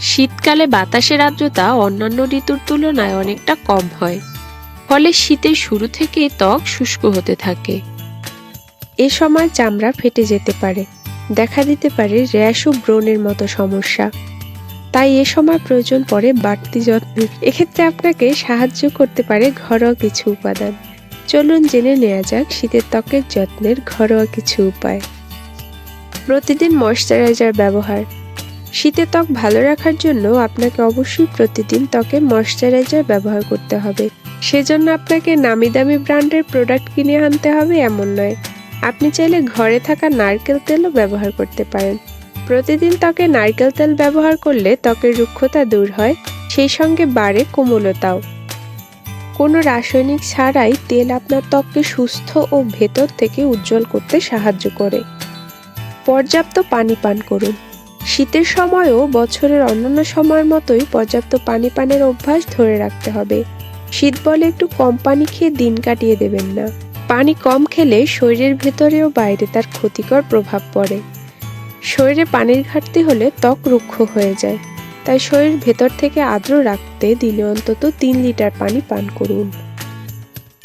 শীতকালে বাতাসের আর্দ্রতা অন্যান্য ঋতুর তুলনায় অনেকটা কম হয়। ফলে শীতের শুরু থেকে ত্বক শুষ্ক হতে থাকে। এ সময় চামড়া ফেটে যেতে পারে। দেখা দিতে পারে র্যাশ ও ব্রণের মতো সমস্যা। তাই এ সময় প্রয়োজন পড়ে বাড়তি যত্নের এক্ষেত্রে আপনাকে সাহায্য করতে পারে ঘরোয়া কিছু উপাদান। চলুন জেনে নেওয়া যাক শীতের ত্বকের যত্নের ঘরোয়া কিছু উপায়। প্রতিদিন ময়শ্চারাইজার ব্যবহার। শীতের ত্বক ভালো রাখার জন্য আপনাকে অবশ্যই প্রতিদিন ত্বকে ময়শ্চারাইজার ব্যবহার করতে হবে। সেজন্য আপনাকে নামি দামি ব্র্যান্ডের প্রোডাক্ট কিনে আনতে হবে এমন নয়। আপনি চাইলে ঘরে থাকা নারকেল তেলও ব্যবহার করতে পারেন। প্রতিদিন ত্বকে নারকেল তেল ব্যবহার করলে ত্বকের রুক্ষতা দূর হয়, সেই সঙ্গে বাড়ে কোমলতাও। কোনো রাসায়নিক ছাড়াই তেল আপনার ত্বককে সুস্থ ও ভেতর থেকে উজ্জ্বল করতে সাহায্য করে। পর্যাপ্ত পানি পান করুন। শীতের সময়ও বছরের অন্যান্য সময়ের মতোই পর্যাপ্ত পানি পানের অভ্যাস ধরে রাখতে হবে। শীত বলে একটু কম পানি খেয়ে দিন কাটিয়ে দেবেন না। পানি কম খেলে শরীরের ভেতরে ও বাইরে তার ক্ষতিকর প্রভাব পড়ে। শরীরে পানির ঘাটতি হলে ত্বক রুক্ষ হয়ে যায়। তাই শরীর ভেতর থেকে আর্দ্র রাখতে দিনে অন্তত তিন লিটার পানি পান করুন।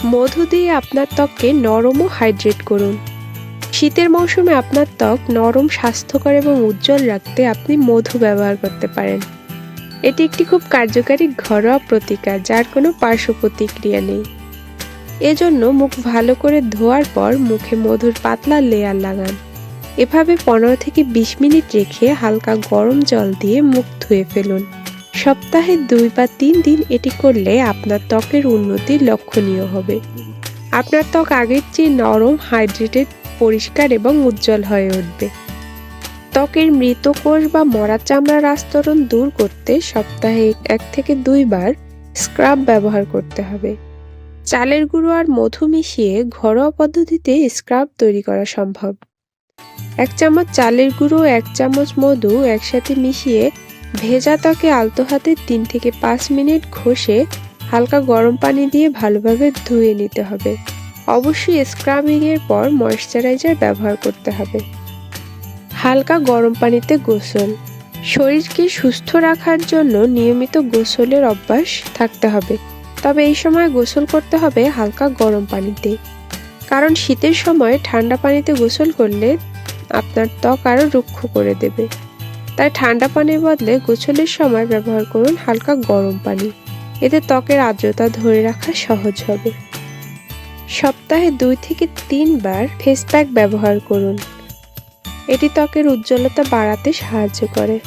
মধু দিয়ে আপনার ত্বককে নরম ও হাইড্রেট করুন। শীতের মৌসুমে আপনার ত্বক নরম, স্বাস্থ্যকর এবং উজ্জ্বল রাখতে আপনি মধু ব্যবহার করতে পারেন। এটি একটি খুব কার্যকারী ঘরোয়া প্রতিকার, যার কোনো পার্শ্ব প্রতিক্রিয়া নেই। এজন্য মুখ ভালো করে ধোয়ার পর মুখে মধুর পাতলা লেয়ার লাগান। এভাবে পনেরো থেকে বিশ মিনিট রেখে হালকা গরম জল দিয়ে মুখ ধুয়ে ফেলুন। সপ্তাহে দুই বা তিন দিন এটি করলে আপনার ত্বকের উন্নতি লক্ষণীয় হবে। আপনার ত্বক আগের চেয়ে নরম হাইড্রেটেড পরিষ্কার এবং উজ্জ্বল হয়ে উঠবে। ত্বকের মৃত কোষ বা মরা চামড়ার আস্তরণ দূর করতে সপ্তাহে এক থেকে দুইবার স্ক্রাব ব্যবহার করতে হবে। চালের গুঁড়ো আর মধু মিশিয়ে ঘরোয়া পদ্ধতিতে স্ক্রাব তৈরি করা সম্ভব। এক চামচ চালের গুঁড়ো, এক চামচ মধু একসাথে মিশিয়ে ভেজা ত্বকে আলতো হাতে তিন থেকে পাঁচ মিনিট ঘষে হালকা গরম পানি দিয়ে ভালোভাবে ধুয়ে নিতে হবে। অবশ্যই স্ক্রাবিং এর পর ময়শ্চারাইজার ব্যবহার করতে হবে। হালকা গরম পানিতে গোসল। শরীরকে সুস্থ রাখার জন্য নিয়মিত গোসলের অভ্যাস থাকতে হবে। তবে এই সময় গোসল করতে হবে হালকা গরম পানিতে। কারণ শীতের সময় ঠান্ডা পানিতে গোসল করলে আপনার ত্বক আরও রুক্ষ করে দেবে। তাই ঠান্ডা পানির বদলে গোসলের সময় ব্যবহার করুন হালকা গরম পানি। এতে ত্বকের আর্দ্রতা ধরে রাখা সহজ হবে। সপ্তাহে দুই থেকে তিনবার ফেস প্যাক ব্যবহার করুন। এটি ত্বকের উজ্জ্বলতা বাড়াতে সাহায্য করে।